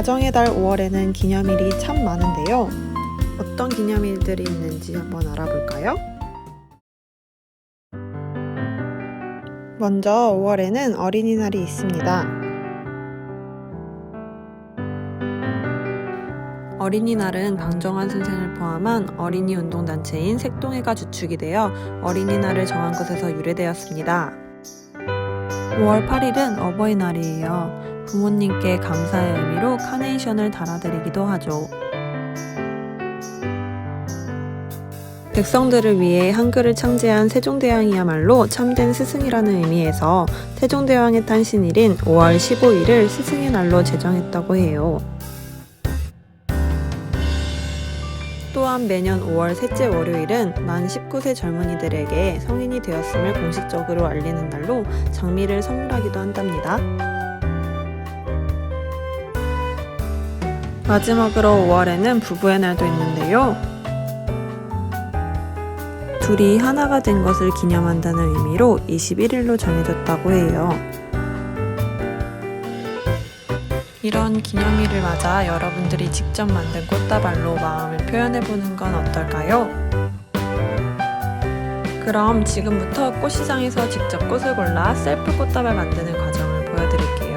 가정의 달 5월에는 기념일이 참 많은데요. 어떤 기념일들이 있는지 한번 알아볼까요? 먼저 5월에는 어린이날이 있습니다. 어린이날은 방정환 선생을 포함한 어린이 운동단체인 색동회가 주축이 되어 어린이날을 정한 것에서 유래되었습니다. 5월 8일은 어버이날이에요. 부모님께 감사의 의미로 카네이션을 달아드리기도 하죠. 백성들을 위해 한글을 창제한 세종대왕이야말로 참된 스승이라는 의미에서 세종대왕의 탄신일인 5월 15일을 스승의 날로 제정했다고 해요. 또한 매년 5월 셋째 월요일은 만 19세 젊은이들에게 성인이 되었음을 공식적으로 알리는 날로 장미를 선물하기도 한답니다. 마지막으로 5월에는 부부의 날도 있는데요. 둘이 하나가 된 것을 기념한다는 의미로 21일로 정해졌다고 해요. 이런 기념일을 맞아 여러분들이 직접 만든 꽃다발로 마음을 표현해보는 건 어떨까요? 그럼 지금부터 꽃시장에서 직접 꽃을 골라 셀프 꽃다발 만드는 과정을 보여드릴게요.